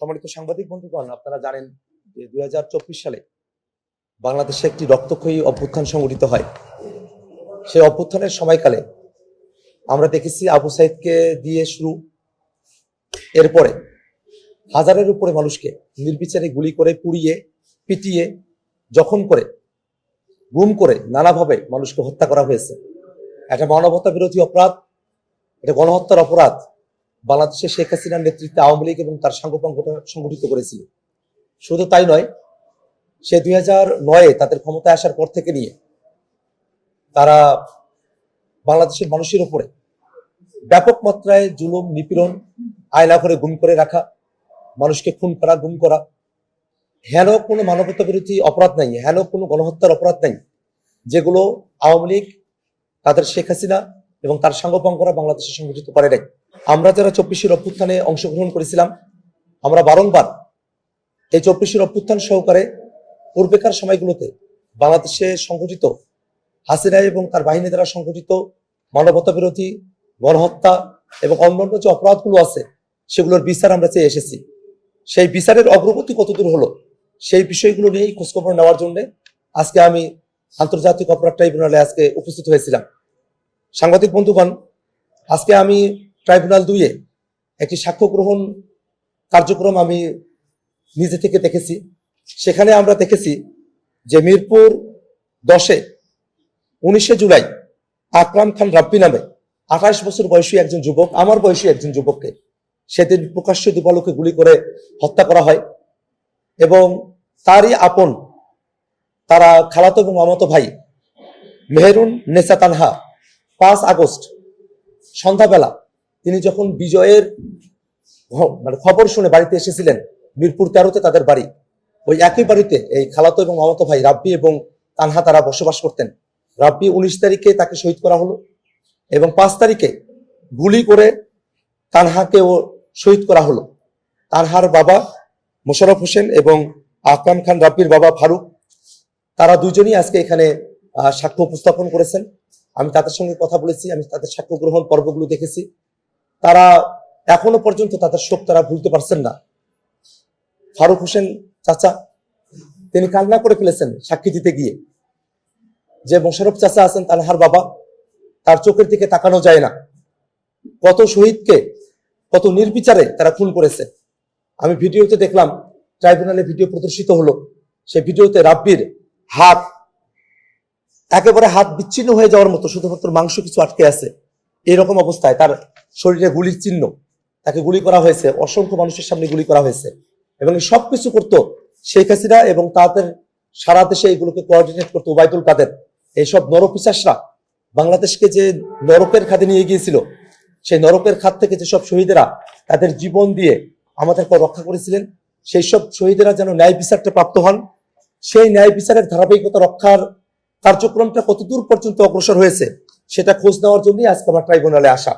সম্মানিত সাংবাদিক বন্ধুগণ, আপনারা জানেন যে দুই হাজার চব্বিশ সালে বাংলাদেশে একটি রক্তক্ষয়ী অভ্যুত্থান সংগঠিত হয়। সেই অভ্যুত্থানের সময়কালে আমরা দেখেছি আবু সাইদকে দিয়ে শুরু। এরপরে হাজারের উপরে মানুষকে নির্বিচারে গুলি করে, পুড়িয়ে, পিটিয়ে, জখম করে, গুম করে নানাভাবে মানুষকে হত্যা করা হয়েছে। একটা মানবতা বিরোধী অপরাধ, এটা গণহত্যার অপরাধ। বাংলাদেশে শেখ হাসিনার নেতৃত্বে আওয়ামী লীগ এবং তার সাংগঠনটা সংগঠিত করেছিল। শুধু তাই নয়, সে দুই হাজার নয়ে তাদের ক্ষমতায় আসার পর থেকে নিয়ে তারা বাংলাদেশের মানুষের উপরে ব্যাপক মাত্রায় জুলুম, নিপীড়ন আয়না করে গুম করে রাখা, মানুষকে খুন করা, গুম করা, হেন কোনো মানবতা বিরোধী অপরাধ নাই, হেন কোনো গণহত্যার অপরাধ নাই, যেগুলো আওয়ামী লীগ, তাদের শেখ হাসিনা এবং তার সাঙ্গপাঙ্গরা বাংলাদেশে সংগঠিত করে নাই। আমরা যারা চব্বিশের অভ্যুত্থানে অংশগ্রহণ করেছিলাম, আমরা বারংবার এই চব্বিশের অভ্যুত্থান সহকারে পূর্বেকার সময়গুলোতে বাংলাদেশে সংঘটিত হাসিনা এবং তার বাহিনী দ্বারা সংঘটিত মানবতা বিরোধী গণহত্যা এবং অন্যান্য যে অপরাধগুলো আছে, সেগুলোর বিচার আমরা চেয়ে এসেছি। সেই বিচারের অগ্রগতি কতদূর হলো, সেই বিষয়গুলো নিয়েই খোঁজখবর নেওয়ার জন্য আজকে আমি আন্তর্জাতিক অপরাধ ট্রাইব্যুনালে আজকে উপস্থিত হয়েছিলাম। সাংবাদিক বন্ধুগণ, আজকে আমি ট্রাইব্যুনাল দুইয়ে একটি সাক্ষ্য গ্রহণ কার্যক্রম আমি নিজে থেকে দেখেছি। সেখানে আমরা দেখেছি যে মিরপুর দশে উনিশে জুলাই আকরাম খান রাব্বি নামে আঠাশ বছর বয়সী একজন যুবক, আমার বয়সী একজন যুবককে সেদিন প্রকাশ্য দিবালোকে গুলি করে হত্যা করা হয় এবং তারই আপন তারা খালাতো এবং মামাতো ভাই মেহেরুন নেসা তানহা পাঁচ আগস্ট সন্ধ্যাবেলা তিনি যখন বিজয়ের মানে খবর শুনে বাড়িতে এসেছিলেন, মিরপুর তেরোতে তাদের বাড়ি, ওই একই বাড়িতে এই খালাতো এবং মামাতো ভাই রাব্বি এবং তানহা তারা বসবাস করতেন। রাব্বি উনিশ তারিখে তাকে শহীদ করা হলো এবং পাঁচ তারিখে গুলি করে তানহাকেও শহীদ করা হলো। তানহার বাবা মোশারফ হোসেন এবং আকরাম খান রাব্বির বাবা ফারুক, তারা দুজনই আজকে এখানে সাক্ষ্য উপস্থাপন করেছেন। আমি তাদের সঙ্গে কথা বলেছি, আমি তাদের সাক্ষ্য গ্রহণ পর্বগুলো দেখেছি। তারা এখনও পর্যন্ত তাদের শোক তারা ভুলতে পারছেন না। ফারুক হোসেন চাচা, তিনি কান্না করে ফেলেছেন সাক্ষী দিতে গিয়ে। যে মোশারফ চাচা আছেন তানহার বাবা, তার চোখের দিকে তাকানো যায় না। কত শহীদকে, কত নির্বিচারে তারা খুন করেছে। আমি ভিডিওতে দেখলাম, ট্রাইব্যুনালে ভিডিও প্রদর্শিত হলো। সেই ভিডিওতে রাব্বির হাত একেবারে হাত বিচ্ছিন্ন হয়ে যাওয়ার মতো শুধুমাত্র মাংস কিছু আটকে আছে। এরকম অবস্থায় তার শরীরে গুলির চিহ্ন, তাকে গুলি করা হয়েছে, অসংখ্য মানুষের সামনে গুলি করা হয়েছে এবং এই সবকিছু করতো শেখ হাসিনা এবং তাদের সারা দেশে এগুলোকে কোঅর্ডিনেট করতো ওবায়দুল কাদের। এইসব নরপিচাসরা বাংলাদেশকে যে নরকের খাদে নিয়ে গিয়েছিল, সেই নরকের খাত থেকে যেসব শহীদেরা তাদের জীবন দিয়ে আমাদেরকে রক্ষা করেছিলেন সেই সব শহীদেরা যেন ন্যায় বিচারটা প্রাপ্ত হন, সেই ন্যায় বিচারের ধারাবাহিকতা রক্ষার কার্যক্রমটা কতদূর পর্যন্ত অগ্রসর হয়েছে সেটা খোঁজ নেওয়ার জন্যই আজকে আমার ট্রাইব্যুনালে আসা।